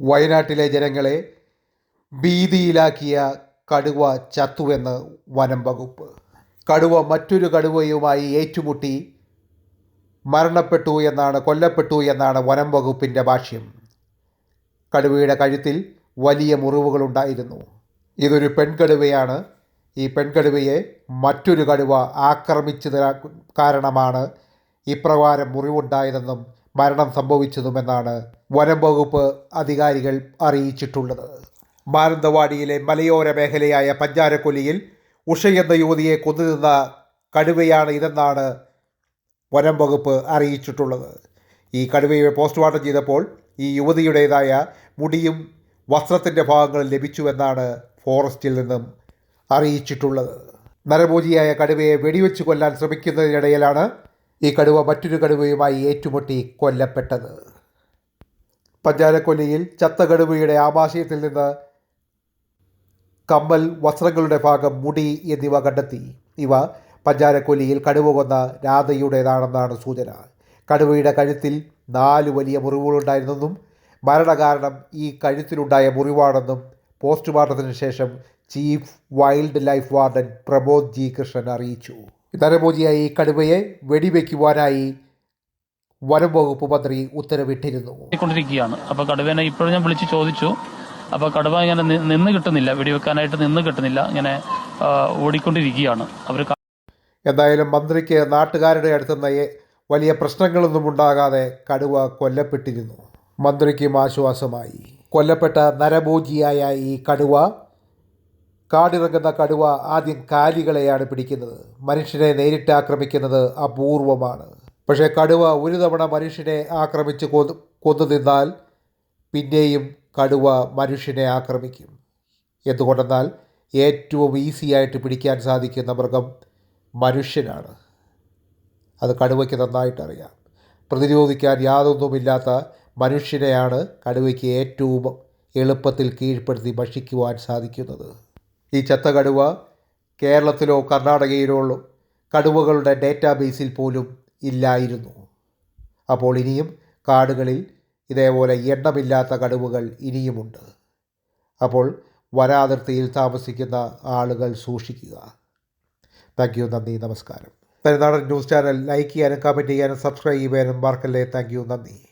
വയനാട്ടിലെ ജനങ്ങളെ ഭീതിയിലാക്കിയ കടുവ ചത്തുവെന്ന് വനം വകുപ്പ്. കടുവ മറ്റൊരു കടുവയുമായി ഏറ്റുമുട്ടി മരണപ്പെട്ടു എന്നാണ് കൊല്ലപ്പെട്ടു എന്നാണ് വനം വകുപ്പിന്റെ ഭാഷ്യം. കടുവയുടെ കഴുത്തിൽ വലിയ മുറിവുകളുണ്ടായിരുന്നു ഇതൊരു പെൺകടുവയാണ്. ഈ പെൺകടുവയെ മറ്റൊരു കടുവ ആക്രമിച്ചത് കാരണമാണ് ഇപ്രകാരം മുറിവുണ്ടായതെന്നും മരണം സംഭവിച്ചതുമെന്നാണ് വനം വകുപ്പ് അധികാരികൾ അറിയിച്ചിട്ടുള്ളത്. മാനന്തവാടിയിലെ മലയോര മേഖലയായ പഞ്ചാരക്കൊല്ലിയിൽ ഉഷ എന്ന യുവതിയെ കൊന്നുനിന്ന കടുവയാണ് ഇതെന്നാണ് വനം വകുപ്പ് അറിയിച്ചിട്ടുള്ളത്. ഈ കടുവയെ പോസ്റ്റ്മോർട്ടം ചെയ്തപ്പോൾ ഈ യുവതിയുടേതായ മുടിയും വസ്ത്രത്തിന്റെ ഭാഗങ്ങളും ലഭിച്ചുവെന്നാണ് ഫോറസ്റ്റിൽ നിന്നും അറിയിച്ചിട്ടുള്ളത്. നരഭോജിയായ കടുവയെ വെടിവെച്ച് കൊല്ലാൻ ശ്രമിക്കുന്നതിനിടയിലാണ് ഈ കടുവ മറ്റൊരു കടുവയുമായി ഏറ്റുമുട്ടി കൊല്ലപ്പെട്ടത്. പഞ്ചാരക്കൊല്ലിയിൽ ചത്ത കടുവയുടെ ആമാശയത്തിൽ നിന്ന് കമ്മൽ വസ്ത്രങ്ങളുടെ ഭാഗം മുടി എന്നിവ കണ്ടെത്തി. ഇവ പഞ്ചാരക്കൊല്ലിയിൽ കടുവ കൊന്ന രാധയുടേതാണെന്നാണ് സൂചന. കടുവയുടെ കഴുത്തിൽ നാല് വലിയ മുറിവുകളുണ്ടായിരുന്നെന്നും മരണകാരണം ഈ കഴുത്തിലുണ്ടായ മുറിവാണെന്നും പോസ്റ്റ്മോർട്ടത്തിന് ശേഷം chief wildlife warden Prabodh G Krishnan അറിയിച്ചു. നരഭോജിയായ ഈ കടുവയെ വെടിവെക്കുവാനായി വനം വകുപ്പ് മന്ത്രി ഉത്തരവിട്ടിരുന്നു. കൊണ്ടിരിക്കുകയാണ് അപ്പോൾ കടുവേനെ ഇപ്പോഴും ഞാൻ വിളിച്ച് ചോദിച്ചു. അപ്പോൾ കടുവ ഇങ്ങനെ നിന്ന് കിട്ടുന്നില്ല. വെടിവെക്കാനായിട്ട് നിന്ന് കിട്ടുന്നില്ല. ഇങ്ങനെ ഓടിക്കൊണ്ടിരിക്കുകയാണ്. അവർ എന്തായാലും മന്ത്രിക്ക് നാട്ടുകാരുടെ അടുത്തുനിന്ന് വലിയ പ്രശ്നങ്ങളൊന്നും ഉണ്ടാകാതെ കടുവ കൊല്ലപ്പെട്ടിരുന്നു. മന്ത്രിക്കും ആശ്വാസമായി. കൊല്ലപ്പെട്ട നരഭോജിയായ ഈ കടുവ കാടിറങ്ങുന്ന കടുവ ആദ്യം കാലികളെയാണ് പിടിക്കുന്നത്. മനുഷ്യനെ നേരിട്ട് ആക്രമിക്കുന്നത് അപൂർവമാണ്. പക്ഷേ കടുവ ഒരു തവണ മനുഷ്യനെ ആക്രമിച്ച് കൊന്നു കൊന്നു നിന്നാൽ പിന്നെയും കടുവ മനുഷ്യനെ ആക്രമിക്കും. എന്തുകൊണ്ടെന്നാൽ ഏറ്റവും ഈസിയായിട്ട് പിടിക്കാൻ സാധിക്കുന്ന മൃഗം മനുഷ്യനാണ്. അത് കടുവയ്ക്ക് നന്നായിട്ട് അറിയാം പ്രതിരോധിക്കാൻ യാതൊന്നുമില്ലാത്ത മനുഷ്യനെയാണ് കടുവയ്ക്ക് ഏറ്റവും എളുപ്പത്തിൽ കീഴ്പ്പെടുത്തി ഭക്ഷിക്കുവാൻ സാധിക്കുന്നത്. ഈ ചത്ത കടുവ കേരളത്തിലോ കർണാടകയിലോ കടുവകളുടെ ഡേറ്റാബേസിൽ പോലും ഇല്ലായിരുന്നു. അപ്പോൾ ഇനിയും കാടുകളിൽ ഇതേപോലെ എണ്ണമില്ലാത്ത കടുവകൾ ഇനിയുമുണ്ട്. അപ്പോൾ വനാതിർത്തിയിൽ താമസിക്കുന്ന ആളുകൾ സൂക്ഷിക്കുക. താങ്ക് യു നന്ദി. നമസ്കാരം. പരിനാടൻ ന്യൂസ് ചാനൽ ലൈക്ക് ചെയ്യാനും കമന്റ് ചെയ്യാനും സബ്സ്ക്രൈബ് ചെയ്യാനും മറക്കല്ലേ. താങ്ക് യു നന്ദി.